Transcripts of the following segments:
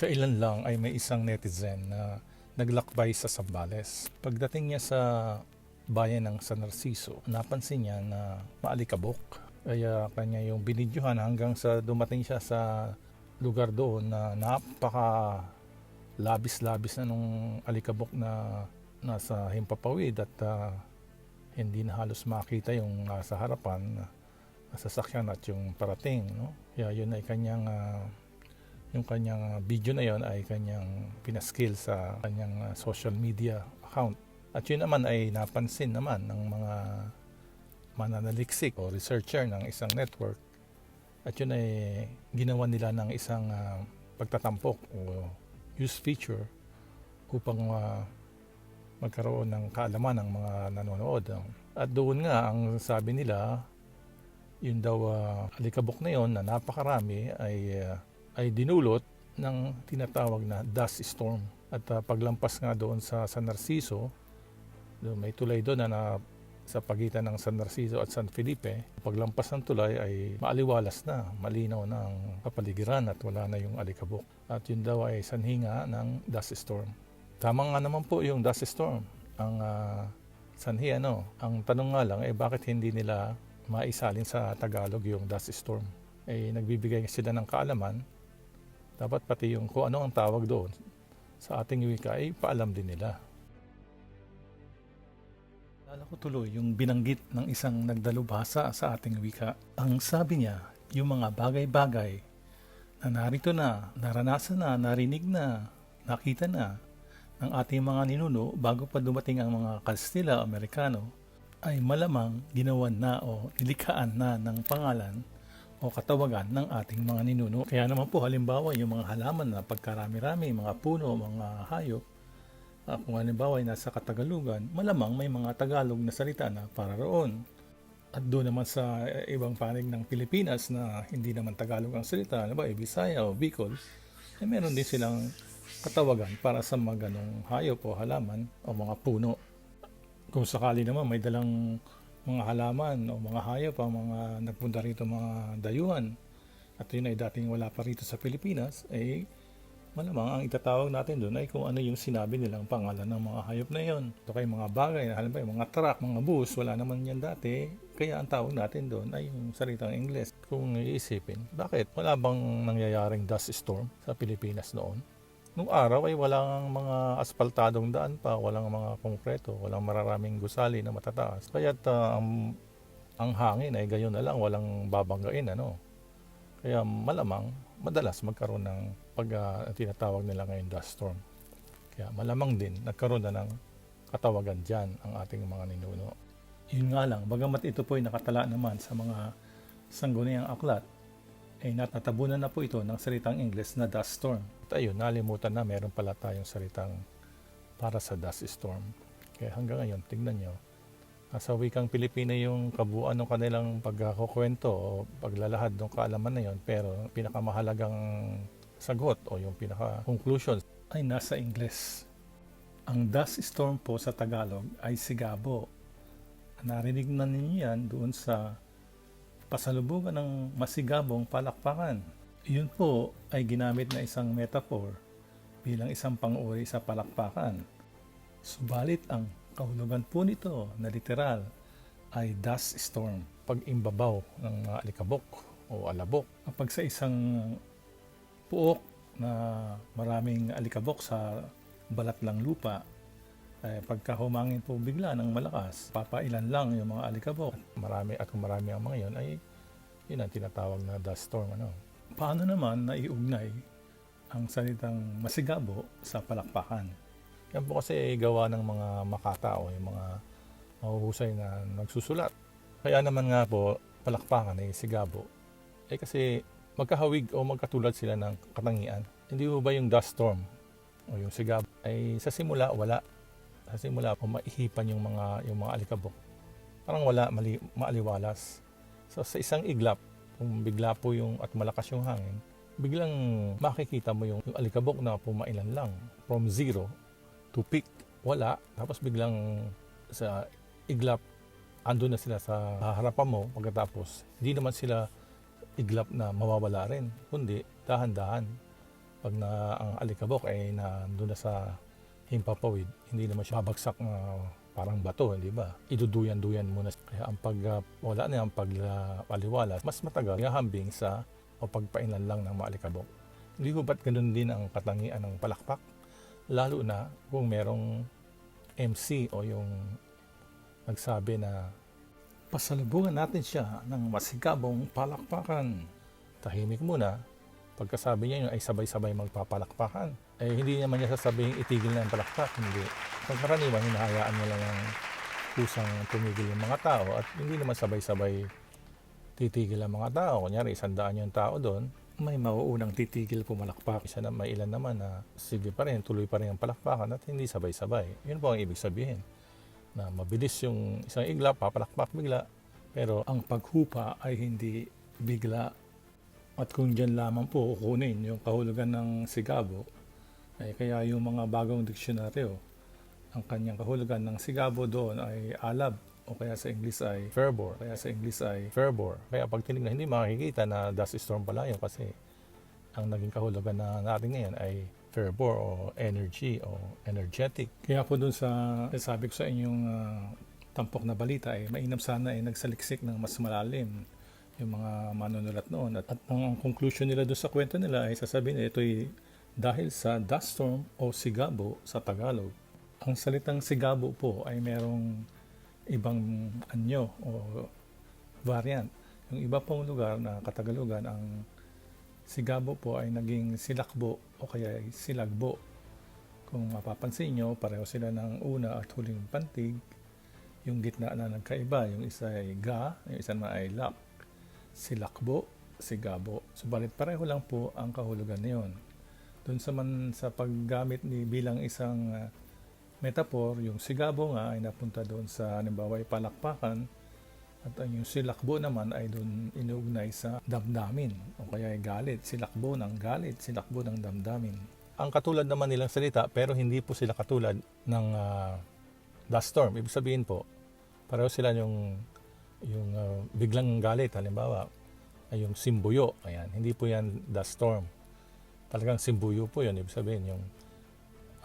Kailan lang ay may isang netizen na naglakbay sa Sambales. Pagdating niya sa bayan ng San Narciso, napansin niya na maalikabok. Kaya kanya yung binidyohan hanggang sa dumating siya sa lugar doon na napaka labis-labis na nung alikabok na nasa himpapawid at ah, hindi na halos makita yung nasa harapan na sasakyan at yung parating. No? Kaya yun ay kanyang ah, yung kanyang video na yon ay kanyang pinaskill sa kanyang ah, social media account. At yun naman ay napansin naman ng mga mananaliksik o researcher ng isang network. At yun ay ginawa nila ng isang ah, pagtatampok o use feature upang ah, magkaroon ng kaalaman ng mga nanonood. At doon nga ang sabi nila, yun daw ah, alikabok na yon na napakarami ay ah, ay dinulot ng tinatawag na dust storm. At ah, paglampas nga doon sa San Narciso, doon may tulay doon na, na sa pagitan ng San Narciso at San Felipe, paglampas ng tulay ay maaliwalas na, malinaw na ang kapaligiran at wala na yung alikabok. At yun daw ay sanhinga ng dust storm. Tama nga naman po yung dust storm. Ang ah, sanhi ano, ang tanong nga lang eh bakit hindi nila maisalin sa Tagalog yung dust storm? Eh nagbibigay sila ng kaalaman. Dapat pati yung kung ano ang tawag doon sa ating wika ay paalam din nila. Alala ko tuloy yung binanggit ng isang nagdalubhasa sa ating wika. Ang sabi niya, yung mga bagay-bagay na narito na, naranasan na, narinig na, nakita na ng ating mga ninuno bago pa dumating ang mga Kastila Amerikano ay malamang ginawan na o nilikhaan na ng pangalan o katawagan ng ating mga ninuno. Kaya naman po halimbawa yung mga halaman na pagkarami-rami, mga puno, mga hayop, Ah, kung halimbawa ay nasa Katagalugan, malamang may mga Tagalog na salita na para roon. At doon naman sa eh, ibang panig ng Pilipinas na hindi naman Tagalog ang salita, halimbawa ay Bisaya o Bicol, eh meron din silang katawagan para sa mga ganong hayop o halaman o mga puno. Kung sakali naman may dalang mga halaman o mga hayop ang mga nagpunta rito mga dayuhan at yun ay dating wala pa rito sa Pilipinas, eh malamang ang itatawag natin doon ay kung ano yung sinabi nilang pangalan ng mga hayop na yon. Ito kay mga bagay, halimbawa mga truck, mga bus, wala naman yan dati. Kaya ang tawag natin doon ay yung salitang Ingles. Kung iisipin, bakit wala bang nangyayaring dust storm sa Pilipinas noon? Nung araw ay walang mga asfaltadong daan pa, walang mga konkreto, walang mararaming gusali na matataas. Kaya ang, ang hangin ay gayon na lang, walang babanggain. Ano? Kaya malamang, madalas magkaroon ng pag ah, tinatawag nila ngayon dust storm. Kaya malamang din, nagkaroon na ng katawagan dyan ang ating mga ninuno. Yun nga lang, bagamat ito po ay nakatala naman sa mga sangguniang aklat, ay natatabunan na po ito ng salitang Ingles na dust storm. At ayun, nalimutan na meron pala tayong salitang para sa dust storm. Kaya hanggang ngayon, tingnan nyo, nasa wikang Pilipino yung kabuuan ng kanilang pagkukwento o paglalahad ng kaalaman na yon pero pinakamahalagang sagot o yung pinaka-conclusion ay nasa Ingles. Ang dust storm po sa Tagalog ay sigabo. Narinig na ninyo yan doon sa pasalubugan ng masigabong palakpakan. Yun po ay ginamit na isang metaphor bilang isang pang-uri sa palakpakan. Subalit ang kahulugan po nito na literal ay dust storm, pag-imbabaw ng mga alikabok o alabok. Kapag sa isang puok na maraming alikabok sa balat lang lupa, eh, pagka humangin po bigla ng malakas, papailan lang yung mga alikabok. Marami at marami ang mga yun, ay yun ang tinatawag na dust storm. Ano? Paano naman naiugnay ang salitang masigabo sa palakpakan? Yan po kasi ay gawa ng mga makatao, yung mga mahuhusay na nagsusulat. Kaya naman nga po, palakpakan ay sigabo. Eh kasi magkahawig o magkatulad sila ng katangian. Hindi ba yung dust storm o yung sigabo ay sa simula wala. Sa simula po maihipan yung mga yung mga alikabok. Parang wala, mali, maaliwalas. So sa isang iglap, kung bigla po yung at malakas yung hangin, biglang makikita mo yung, yung alikabok na pumailan lang from zero to peak. Wala. Tapos biglang sa iglap, ando na sila sa harapan mo pagkatapos. Hindi naman sila iglap na mawawala rin, kundi dahan-dahan. pag na ang alikabok ay nandun na sa himpapawid, hindi naman siya babagsak na parang bato, hindi ba? Iduduyan-duyan muna. Kaya ang pag uh, wala na ang pag-aliwala, mas matagal hambing sa o pagpainan lang ng mga alikabok. Hindi ko ba't ganun din ang katangian ng palakpak? Lalo na kung merong MC o yung nagsabi na pasalubungan natin siya ng masigabong palakpakan. Tahimik muna, pagkasabi niya yun ay sabay-sabay magpapalakpakan. Eh hindi naman niya sasabihin itigil na ang palakpak, hindi. Pagkaraniwan, hinahayaan niya lang ang kusang tumigil yung mga tao at hindi naman sabay-sabay titigil ang mga tao. Kunyari, isandaan yung tao doon, may mauunang titigil pumalakpak. Isa na may ilan naman na sige pa rin, tuloy pa rin ang palakpakan at hindi sabay-sabay. Yun po ang ibig sabihin na mabilis yung isang igla, papalakpak bigla. Pero ang paghupa ay hindi bigla. At kung dyan lamang po kukunin yung kahulugan ng sigabo, ay kaya yung mga bagong diksyonaryo, ang kanyang kahulugan ng sigabo doon ay alab o kaya sa English ay fervor, kaya sa English ay fervor. Kaya pag tinignan, hindi makikita na dust storm pala yun kasi ang naging kahulugan na natin ngayon ay fervor o energy o energetic. Kaya po dun sa sabi ko sa inyong ah, tampok na balita ay mainam sana ay nagsaliksik ng mas malalim yung mga manunulat noon. At, at ang, conclusion nila doon sa kwento nila ay sasabihin na ito'y dahil sa dust storm o sigabo sa Tagalog. Ang salitang sigabo po ay merong ibang anyo o variant. Yung iba pong lugar na katagalugan, ang sigabo po ay naging silakbo o kaya ay silagbo. Kung mapapansin nyo, pareho sila ng una at huling pantig. Yung gitna na nagkaiba, yung isa ay ga, yung isa naman ay lak. Silakbo, sigabo. Subalit pareho lang po ang kahulugan niyon. Doon sa man sa paggamit ni bilang isang ah, metaphor, yung sigabo nga ay napunta doon sa halimbawa ay palakpakan at ang yung silakbo naman ay doon inuugnay sa damdamin o kaya ay galit, silakbo ng galit, silakbo ng damdamin. Ang katulad naman nilang salita pero hindi po sila katulad ng ah, dust storm. Ibig sabihin po, pareho sila yung yung ah, biglang galit halimbawa ay yung simbuyo. Ayan, hindi po yan dust storm. Talagang simbuyo po yun. Ibig sabihin yung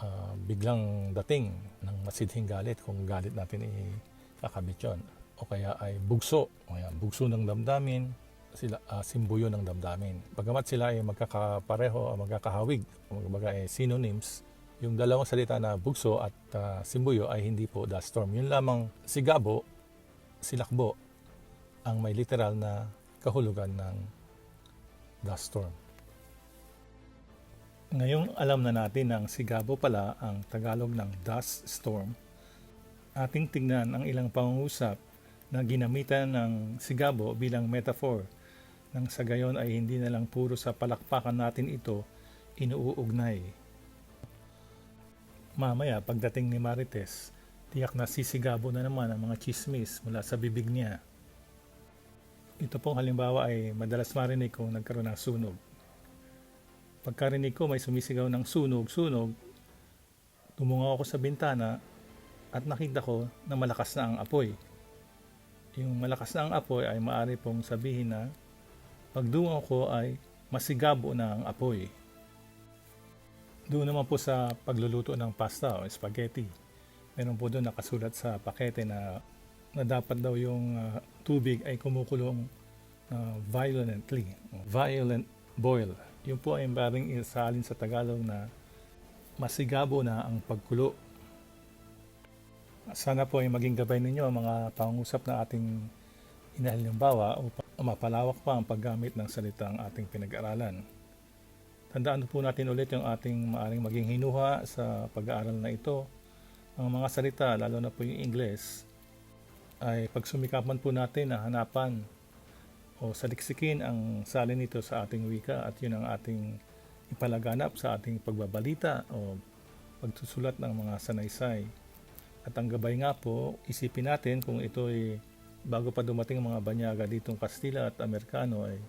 ah, biglang dating ng masidhing galit kung galit natin ikakabit yun. O kaya ay bugso. O yan, bugso ng damdamin, sila ah, simbuyo ng damdamin. Bagamat sila ay magkakapareho o magkakahawig, kumbaga ay synonyms, yung dalawang salita na bugso at ah, simbuyo ay hindi po dust storm. Yun lamang sigabo, silakbo, ang may literal na kahulugan ng dust storm. Ngayong alam na natin ang sigabo pala ang Tagalog ng dust storm, ating tingnan ang ilang pangungusap na ginamitan ng sigabo bilang metaphor nang sa gayon ay hindi na lang puro sa palakpakan natin ito inuugnay. Mamaya pagdating ni Marites, tiyak na sisigabo na naman ang mga chismis mula sa bibig niya. Ito pong halimbawa ay madalas marinig kung nagkaroon ng sunog. Pagkarinig ko may sumisigaw ng sunog, sunog, tumungo ako sa bintana at nakita ko na malakas na ang apoy. Yung malakas na ang apoy ay maaari pong sabihin na pagdungo ko ay masigabo na ang apoy. Doon naman po sa pagluluto ng pasta o spaghetti. Meron po doon nakasulat sa pakete na, na dapat daw yung ah, tubig ay kumukulong ah, violently. Violent boil. Yun po ay maring isalin sa Tagalog na masigabo na ang pagkulo. Sana po ay maging gabay ninyo ang mga pangusap na ating inahalimbawa upang mapalawak pa ang paggamit ng salitang ating pinag-aralan. Tandaan po natin ulit yung ating maaring maging hinuha sa pag-aaral na ito. Ang mga salita, lalo na po yung Ingles, ay pagsumikapan po natin na hanapan o saliksikin ang salin nito sa ating wika at yun ang ating ipalaganap sa ating pagbabalita o pagsusulat ng mga sanaysay. At ang gabay nga po, isipin natin kung ito ay bago pa dumating ang mga banyaga ditong Kastila at Amerikano ay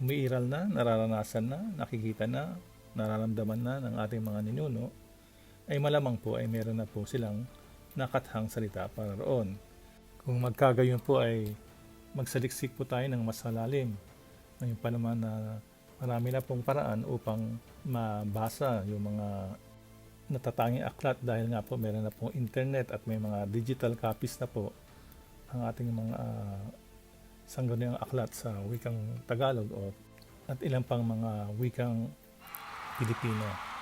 umiiral na, nararanasan na, nakikita na, nararamdaman na ng ating mga ninuno, ay malamang po ay meron na po silang nakathang salita para roon. Kung magkagayon po ay magsaliksik po tayo ng mas malalim. Ngayon pa naman na marami na pong paraan upang mabasa yung mga natatanging aklat dahil nga po meron na pong internet at may mga digital copies na po ang ating mga uh, sangguniang aklat sa wikang Tagalog o at ilang pang mga wikang Pilipino.